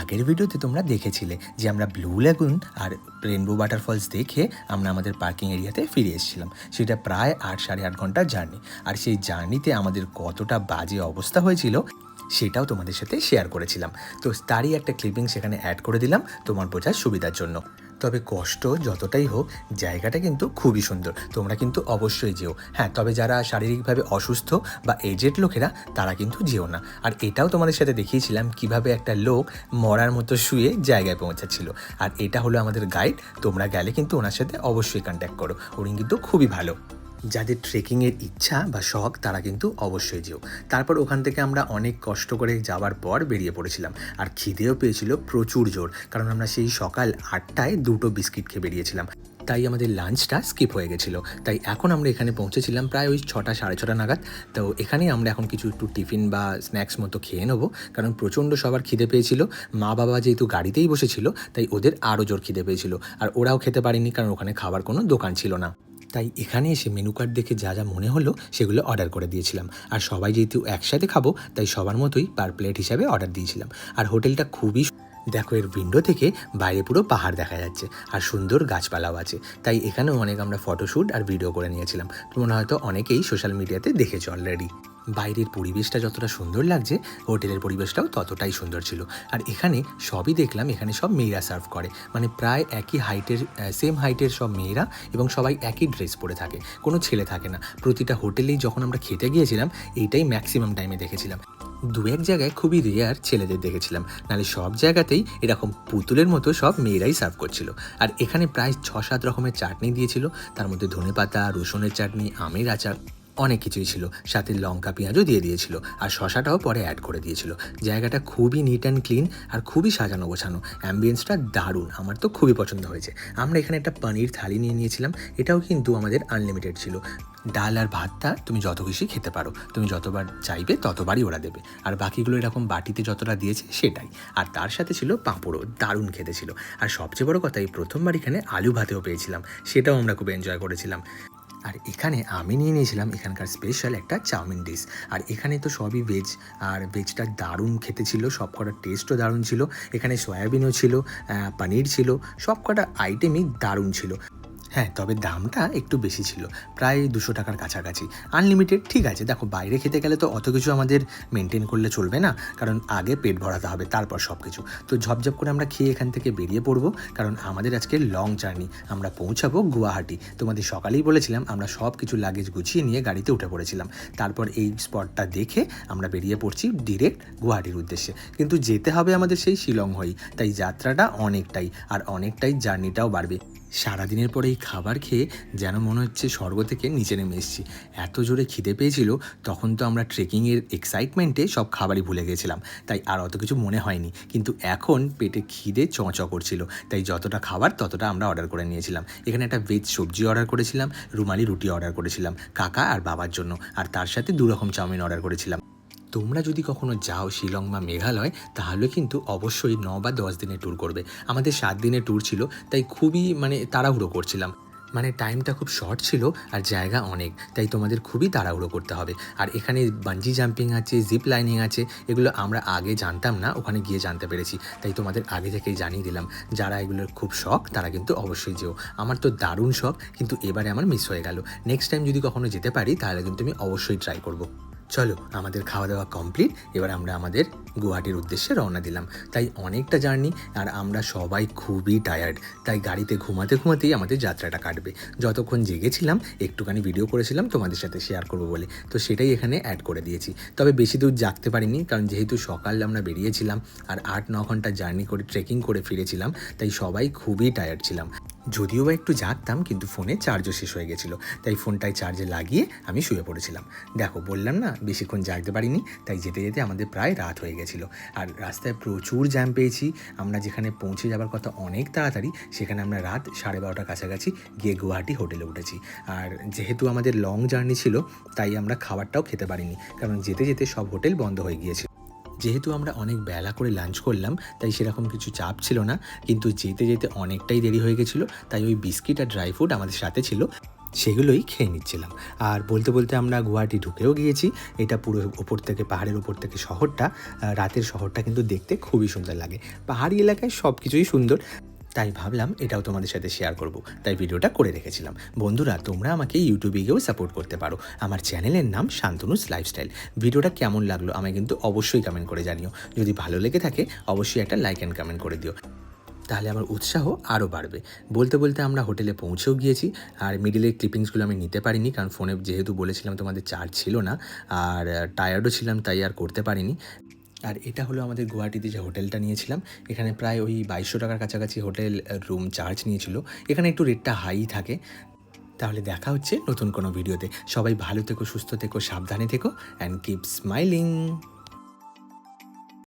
আগের ভিডিওতে তোমরা দেখেছিলে যে আমরা ব্লু ল্যাগুন আর রেনবো ওয়াটারফলস দেখে আমরা আমাদের পার্কিং এরিয়াতে ফিরে এসেছিলাম। সেটা প্রায় আট সাড়ে আট ঘণ্টার জার্নি আর সেই জার্নিতে আমাদের কতটা বাজে অবস্থা হয়েছিল সেটাও তোমাদের সাথে শেয়ার করেছিলাম। তো তারই একটা ক্লিপিং সেখানে অ্যাড করে দিলাম তোমার বোঝার সুবিধার জন্য। তবে কষ্ট যতটাই হোক, জায়গাটা কিন্তু খুবই সুন্দর। তোমরা কিন্তু অবশ্যই যেও। হ্যাঁ তবে যারা শারীরিকভাবে অসুস্থ বা এজেড লোকেরা, তারা কিন্তু যেও না। আর এটাও তোমাদের সাথে দেখিয়েছিলাম কীভাবে একটা লোক মরার মতো শুয়ে জায়গায় পৌঁছাচ্ছিল। আর এটা হলো আমাদের গাইড তোমরা গেলে কিন্তু ওনার সাথে অবশ্যই কন্ট্যাক্ট করো। উনি কিন্তু খুবই ভালো। যাদের ট্রেকিংয়ের ইচ্ছা বা শখ, তারা কিন্তু অবশ্যই যেও। তারপর ওখান থেকে আমরা অনেক কষ্ট করে যাওয়ার পর বেরিয়ে পড়েছিলাম। আর খিদেও পেয়েছিল প্রচুর জোর, কারণ আমরা সেই সকাল আটটায় দুটো বিস্কিট খেয়ে বেরিয়েছিলাম। তাই আমাদের লাঞ্চটা স্কিপ হয়ে গেছিল। তাই এখন আমরা এখানে পৌঁছেছিলাম প্রায় ওই ছটা, সাড়ে ছটা নাগাদ। তো এখানেই আমরা এখন কিছু একটু টিফিন বা স্ন্যাক্স মতো খেয়ে নেব, কারণ প্রচণ্ড সবার খিদে পেয়েছিল। মা বাবা যেহেতু গাড়িতেই বসেছিল, তাই ওদের আরও জোর খিদে পেয়েছিল। আর ওরাও খেতে পারেনি, কারণ ওখানে খাবার কোনো দোকান ছিল না। তাই এখানে এসে মেনু কার্ড দেখে যা যা মনে হলো সেগুলো অর্ডার করে দিয়েছিলাম। আর সবাই যেহেতু একসাথে খাব, তাই সবার মতোই পার প্লেট হিসাবে অর্ডার দিয়েছিলাম। আর হোটেলটা খুবই দেখো এর উইন্ডো থেকে বাইরে পুরো পাহাড় দেখা যাচ্ছে আর সুন্দর গাছপালাও আছে। তাই এখানেও অনেক আমরা ফটোশ্যুট আর ভিডিও করে নিয়েছিলাম। তোমরা হয়তো অনেকেই সোশ্যাল মিডিয়াতে দেখেছ অলরেডি বাইরের পরিবেশটা যতটা সুন্দর লাগছে, হোটেলের পরিবেশটাও ততটাই সুন্দর ছিল। আর এখানে সবই দেখলাম, এখানে সব মেয়েরা সার্ভ করে। মানে প্রায় একই হাইটের সেম হাইটের সব মেয়েরা এবং সবাই একই ড্রেস পরে থাকে। কোনো ছেলে থাকে না। প্রতিটা হোটেলেই যখন আমরা খেতে গিয়েছিলাম, এইটাই ম্যাক্সিমাম টাইমে দেখেছিলাম। দু এক জায়গায় খুবই রেয়ার ছেলেদের দেখেছিলাম। নাহলে সব জায়গাতেই এরকম পুতুলের মতো সব মেয়েরাই সার্ভ করছিল। আর এখানে প্রায় ছ সাত রকমের চাটনি দিয়েছিল। তার মধ্যে ধনেপাতা, রসুনের চাটনি, আমের আচার। অনেক কিছুই ছিল। সাথে লঙ্কা, পেঁয়াজও দিয়ে দিয়েছিল আর শশাটাও পরে অ্যাড করে দিয়েছিল। জায়গাটা খুবই নিট অ্যান্ড ক্লিন আর খুবই সাজানো গোছানো। অ্যাম্বিয়েন্সটা দারুণ, আমার তো খুবই পছন্দ হয়েছে। আমরা এখানে একটা পনির থালি নিয়ে নিয়েছিলাম, এটাও কিন্তু আমাদের আনলিমিটেড ছিল। ডাল আর ভাতটা তুমি যত খুশি খেতে পারো, তুমি যতবার চাইবে ততবারই ওরা দেবে। আর বাকিগুলো এরকম বাটিতে যতটা দিয়েছে সেটাই। আর তার সাথে ছিল পাঁপড়ও, দারুণ খেতে ছিল। আর সবচেয়ে বড় কথা, এই প্রথমবার এখানে আলু ভাতেও পেয়েছিলাম, সেটাও আমরা খুব এনজয় করেছিলাম। আর এখানে আমি নিয়ে নিয়েছিলাম এখানকার স্পেশাল একটা চাউমিন ডিশ আর এখানে তো সবই ভেজ আর ভেজটা দারুণ খেতে ছিল সব কটা টেস্টও দারুণ ছিল। এখানে সয়াবিনও ছিল পানির ছিল সব কটা আইটেমই দারুণ ছিল। হ্যাঁ তবে দামটা একটু বেশি ছিল, প্রায় দুশো টাকার কাছাকাছি। আনলিমিটেড ঠিক আছে, দেখো বাইরে খেতে গেলে তো অত কিছু আমাদের মেনটেন করলে চলবে না, কারণ আগে পেট ভরাতে হবে, তারপর সব কিছু তো ঝপঝপ করে আমরা খেয়ে এখান থেকে বেরিয়ে পড়ব, কারণ আমাদের আজকে লং জার্নি আমরা পৌঁছাবো গুয়াহাটি। তোমাদের সকালেই বলেছিলাম, আমরা সব কিছু লাগেজ গুছিয়ে নিয়ে গাড়িতে উঠে পড়েছিলাম। তারপর এই স্পটটা দেখে আমরা বেরিয়ে পড়ছি ডিরেক্ট গুয়াহাটির উদ্দেশ্যে। কিন্তু যেতে হবে আমাদের সেই শিলং হয়েই, তাই যাত্রাটা অনেকটাই, আর অনেকটাই জার্নিটাও বাড়বে। সারাদিনের পরে এই খাবার খেয়ে যেন মনে হচ্ছে স্বর্গ থেকে নিচে নেমে এসেছি। এত জোরে খিদে পেয়েছিল, তখন তো আমরা ট্রেকিংয়ের এক্সাইটমেন্টে সব খাবারই ভুলে গেছিলাম। তাই আর অত কিছু মনে হয়নি। কিন্তু এখন পেটে খিদে চঁচ করছিল। তাই যতটা খাবার ততটা আমরা অর্ডার করে নিয়েছিলাম। এখানে একটা ভেজ সবজি অর্ডার করেছিলাম, রুমালি রুটি অর্ডার করেছিলাম, কাকা আর বাবার জন্য। আর তার সাথে দু রকম চাউমিন অর্ডার করেছিলাম। তোমরা যদি কখনো যাও শিলং বা মেঘালয়, তাহলে কিন্তু অবশ্যই ন বা দশ দিনের ট্যুর করবে। আমাদের সাত দিনের ট্যুর ছিল, তাই খুবই মানে তাড়াহুড়ো করছিলাম। মানে টাইমটা খুব শর্ট ছিল আর জায়গা অনেক, তাই তোমাদের খুবই তাড়াহুড়ো করতে হবে। আর এখানে বাঞ্জি জাম্পিং আছে জিপ লাইনিং আছে, এগুলো আমরা আগে জানতাম না, ওখানে গিয়ে জানতে পেরেছি। তাই তোমাদের আগে থেকেই জানিয়ে দিলাম। যারা এগুলোর খুব শখ, তারা কিন্তু অবশ্যই যেও। আমার তো দারুণ শখ, কিন্তু এবারে আমার মিস হয়ে গেল। নেক্সট টাইম যদি কখনো যেতে পারি, তাহলে কিন্তু আমি অবশ্যই ট্রাই করব। চলো, আমাদের খাওয়া দাওয়া কমপ্লিট এবার আমরা আমাদের গুয়াহাটির উদ্দেশ্যে রওনা দিলাম। তাই অনেকটা জার্নি, আর আমরা সবাই খুবই টায়ার্ড তাই গাড়িতে ঘুমাতে ঘুমাতেই আমাদের যাত্রাটা কাটবে। যতক্ষণ জেগেছিলাম, একটুখানি ভিডিও করেছিলাম তোমাদের সাথে শেয়ার করব বলে। তো সেটাই এখানে অ্যাড করে দিয়েছি। তবে বেশি দূর জাগতে পারিনি, কারণ যেহেতু সকাল আমরা বেরিয়েছিলাম, আর আট, ন ঘণ্টা জার্নি করে ট্রেকিং করে ফিরেছিলাম, তাই সবাই খুবই টায়ার্ড ছিলাম। যদিও বা একটু জাগতাম, কিন্তু ফোনে চার্জও শেষ হয়ে গেছিল। তাই ফোনটায় চার্জে লাগিয়ে আমি শুয়ে পড়েছিলাম। দেখো, বললাম না, বেশিক্ষণ জাগতে পারিনি, তাই যেতে যেতে আমাদের প্রায় রাত হয়ে গেছিল। আর রাস্তায় প্রচুর জ্যাম পেয়েছি। আমরা যেখানে পৌঁছে যাবার কথা অনেক তাড়াতাড়ি, সেখানে আমরা রাত সাড়ে বারোটার কাছাকাছি গিয়ে গুয়াহাটি হোটেলে উঠেছি। আর যেহেতু আমাদের লং জার্নি ছিল, তাই আমরা খাবারটাও খেতে পারিনি, কারণ যেতে যেতে সব হোটেল বন্ধ হয়ে গিয়েছিল। যেহেতু আমরা অনেক বেলা করে লাঞ্চ করলাম, তাই সেরকম কিছু চাপ ছিল না। কিন্তু যেতে যেতে অনেকটাই দেরি হয়ে গেছিল, তাই ওই বিস্কিট আর ড্রাই ফ্রুট আমাদের সাথে ছিল, সেগুলোই খেয়ে নিচ্ছিলাম। আর বলতে বলতে আমরা গুয়াহাটি ঢুকেও গিয়েছি, এটা পুরো ওপর থেকে, পাহাড়ের ওপর থেকে শহরটা রাতের শহরটা কিন্তু দেখতে খুবই সুন্দর লাগে। পাহাড়ি এলাকায় সব কিছুই সুন্দর। তাই ভাবলাম এটাও তোমাদের সাথে শেয়ার করব। তাই ভিডিওটা করে রেখেছিলাম। বন্ধুরা, তোমরা আমাকে ইউটিউবে গিয়েও সাপোর্ট করতে পারো। আমার চ্যানেলের নাম শান্তনুস লাইফস্টাইল ভিডিওটা কেমন লাগল আমায় কিন্তু অবশ্যই কমেন্ট করে জানিও। যদি ভালো লেগে থাকে, অবশ্যই একটা লাইক অ্যান্ড কমেন্ট করে দিও। তাহলে আমার উৎসাহ আরও বাড়বে। বলতে বলতে আমরা হোটেলে পৌঁছেও গিয়েছি। আর মিডিলের ক্লিপিংসগুলো আমি নিতে পারিনি, কারণ ফোনে যেহেতু বলেছিলাম তোমাদের চার্জ ছিল না, আর টায়ার্ডও ছিলাম, তাই আর করতে পারিনি। আর এটা হলো আমাদের গুয়াহাটিতে যে হোটেলটা নিয়েছিলাম, এখানে প্রায় ওই বাইশশো টাকার কাছাকাছি হোটেল রুম চার্জ নিয়েছিল। এখানে একটু রেটটা হাই থাকে। তাহলে দেখা হচ্ছে নতুন কোনো ভিডিওতে সবাই ভালো থেকো, সুস্থ থেকো, সাবধানে থেকো অ্যান্ড কিপ স্মাইলিং